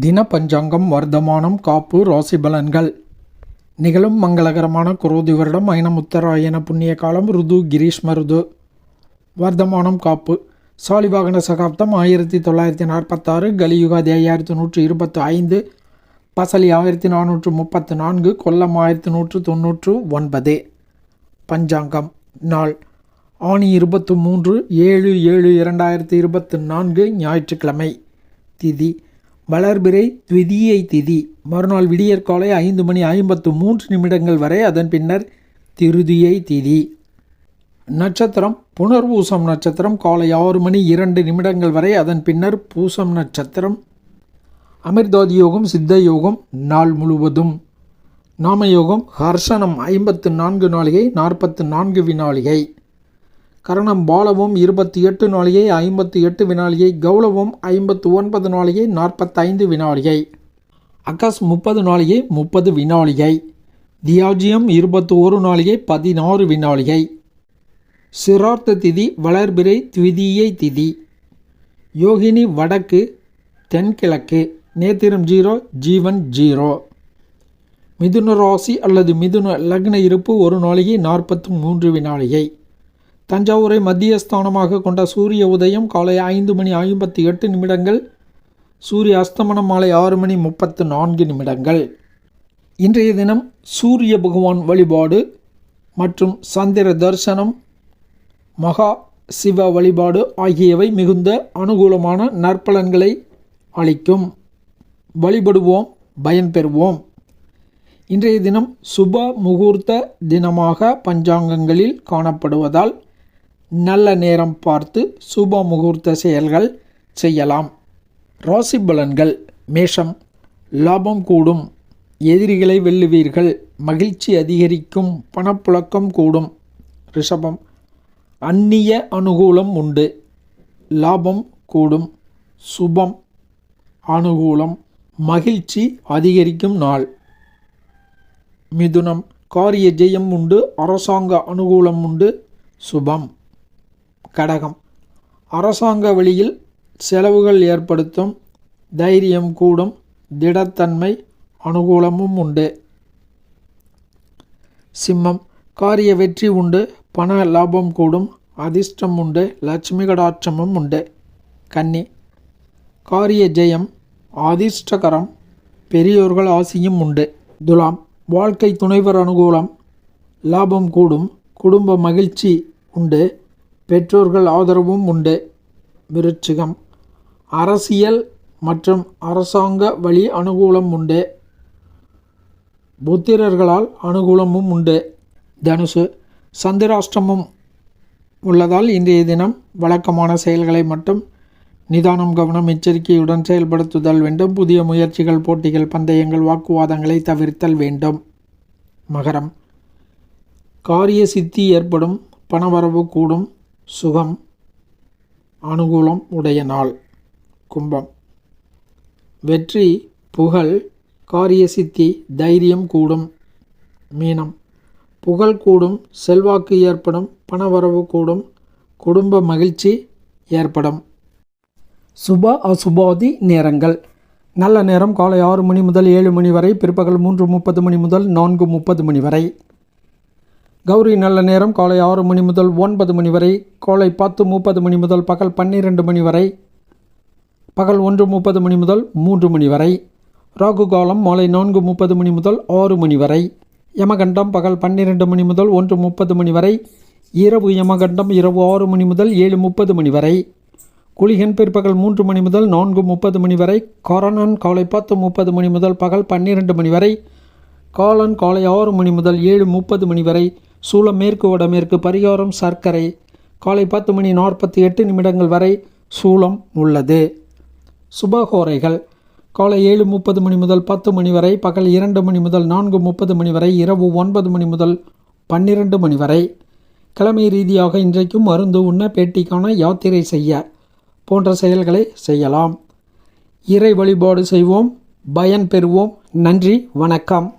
தின பஞ்சாங்கம் வர்த்தமானம் காப்பு ராசி பலன்கள் நிகழும் மங்களகரமான குரோதி வருடம் ஐனமுத்தராயன புண்ணிய காலம் ருது கிரீஷ்ம ருது. வர்த்தமானம் காப்பு. சாலிவாகன சகாப்தம் ஆயிரத்தி தொள்ளாயிரத்தி நாற்பத்தாறு கலியுகாதி ஐயாயிரத்தி நூற்று இருபத்து ஐந்து பசலி ஆயிரத்தி நானூற்று முப்பத்து நான்கு கொல்லம் ஆயிரத்தி நூற்று தொன்னூற்று ஒன்பது பஞ்சாங்கம் நாள். ஆணி இருபத்து மூன்று ஏழு ஏழு இரண்டாயிரத்தி இருபத்து நான்கு ஞாயிற்றுக்கிழமை. திதி வளர்பிறை த்விதியை திதி. மறுநாள் விடியற்காலை ஐந்து மணி ஐம்பத்து மூன்று நிமிடங்கள் வரை அதன் பின்னர் திருதியை திதி. நட்சத்திரம் புனர்பூசம் நட்சத்திரம் காலை ஆறு மணி இரண்டு நிமிடங்கள் வரை அதன் பின்னர் பூசம் நட்சத்திரம். அமிர்தாதி யோகம் சித்த யோகம் நாள் முழுவதும். நாமயோகம் ஹர்ஷனம் ஐம்பத்து நான்கு நாளிகை நாற்பத்து நான்கு வினாளிகை கரணம் பாலவும் இருபத்தி எட்டு நாளிகை ஐம்பத்தி எட்டு வினாளியை கௌளவம் ஐம்பத்து ஒன்பது நாளிகை நாற்பத்தைந்து வினாளியை அகஸ் முப்பது நாளிகை முப்பது வினாளியை தியாஜியம் இருபத்தி ஒரு நாளிகை பதினாறு வினாளியை சிரார்த்த திதி வளர்பிறை த்விதியை திதி. யோகினி வடக்கு தென்கிழக்கு நேத்திரம் ஜீரோ ஜீவன் ஜீரோ. மிதுன ராசி அல்லது மிதுன லக்ன இருப்பு ஒரு நாளிகை நாற்பத்து மூன்று வினாளியை தஞ்சாவூரை மத்தியஸ்தானமாக கொண்ட சூரிய உதயம் காலை ஐந்து மணி ஐம்பத்தி எட்டு நிமிடங்கள் சூரிய அஸ்தமனம் மாலை ஆறு மணி முப்பத்து நான்கு நிமிடங்கள். இன்றைய தினம் சூரிய பகவான் வழிபாடு மற்றும் சந்திர தரிசனம் மகா சிவ வழிபாடு ஆகியவை மிகுந்த அனுகூலமான நற்பலன்களை அளிக்கும். வழிபடுவோம் பயன்பெறுவோம் இன்றைய தினம் சுப முகூர்த்த தினமாக பஞ்சாங்கங்களில் காணப்படுவதால் நல்ல நேரம் பார்த்து சுப முகூர்த்த செயல்கள் செய்யலாம். ராசி பலன்கள். மேஷம். லாபம் கூடும். எதிரிகளை வெல்லுவீர்கள். மகிழ்ச்சி அதிகரிக்கும். பணப்புழக்கம் கூடும். ரிஷபம். அந்நிய அனுகூலம் உண்டு. லாபம் கூடும். சுபம். அனுகூலம். மகிழ்ச்சி அதிகரிக்கும் நாள். மிதுனம். காரிய ஜெயம் உண்டு. அரசாங்க அனுகூலம் உண்டு. சுபம். கடகம். அரசாங்க வழியில் செலவுகள் ஏற்படுத்தும் தைரியம் கூடும் திடத்தன்மை அனுகூலமும் உண்டு. சிம்மம் காரிய வெற்றி உண்டு பண லாபம் கூடும் அதிர்ஷ்டம் உண்டு லட்சுமி கடாட்சமும் உண்டு. கன்னி காரிய ஜெயம் அதிர்ஷ்டகரம் பெரியோர்கள் ஆசியும் உண்டு. துலாம் வாழ்க்கை துணைவர் அனுகூலம் லாபம் கூடும் குடும்ப மகிழ்ச்சி உண்டு. பெற்றோர்கள் ஆதரவும் உண்டு. விருச்சிகம். அரசியல் மற்றும் அரசாங்க வழி அனுகூலம் உண்டு. புத்திரர்களால் அனுகூலமும் உண்டு. தனுசு. சந்திராஷ்டமும் உள்ளதால் இன்றைய தினம் வழக்கமான செயல்களை மட்டும் நிதானம் கவனம் எச்சரிக்கையுடன் செயல்படுத்துதல் வேண்டும். புதிய முயற்சிகள் போட்டிகள் பந்தயங்கள் வாக்குவாதங்களை தவிர்த்தல் வேண்டும். மகரம். காரிய சித்தி ஏற்படும் பணவரவு கூடும். சுகம் அனுகூலம் உடைய நாள் கும்பம். வெற்றி புகழ் காரிய சித்தி தைரியம் கூடும் மீனம். புகழ் கூடும் செல்வாக்கு ஏற்படும் பணவரவு கூடும் குடும்ப மகிழ்ச்சி ஏற்படும். சுப அசுபாதி நேரங்கள். நல்ல நேரம் காலை ஆறு மணி முதல் ஏழு மணி வரை பிற்பகல் மூன்று முப்பது மணி முதல் நான்கு முப்பது மணி வரை. கௌரி நல்ல நேரம். காலை ஆறு மணி முதல் ஒன்பது மணி வரை. காலை பத்து முப்பது மணி முதல் பகல் பன்னிரெண்டு மணி வரை. பகல் ஒன்று முப்பது மணி முதல் மூன்று மணி வரை. ராகு காலம் மாலை நான்கு முப்பது மணி முதல் ஆறு மணி வரை. யமகண்டம் பகல் பன்னிரெண்டு மணி முதல் ஒன்று முப்பது மணி வரை. இரவு யமகண்டம் இரவு ஆறு மணி முதல் ஏழு முப்பது மணி வரை. குளிகன் பிற்பகல் மூன்று மணி முதல் நான்கு முப்பது மணி வரை. கொரோனான் காலை பத்து முப்பது மணி முதல் பகல் பன்னிரெண்டு மணி வரை. காலன் காலை ஆறு மணி முதல் ஏழு முப்பது மணி வரை. சூளம் மேற்கு வடமேற்கு பரிகாரம் சர்க்கரை. காலை பத்து மணி நாற்பத்தி எட்டு நிமிடங்கள் வரை சூளம் உள்ளது. சுபகோரைகள். காலை ஏழு முப்பது மணி முதல் பத்து மணி வரை பகல் இரண்டு மணி முதல் நான்கு முப்பது மணி வரை இரவு ஒன்பது மணி முதல் பன்னிரண்டு மணி வரை. கிழமை ரீதியாக இன்றைக்கும் மருந்து உண்ண பேட்டிக்கான யாத்திரை செய்ய போன்ற செயல்களை செய்யலாம். இறை வழிபாடு செய்வோம். பயன் பெறுவோம். நன்றி வணக்கம்.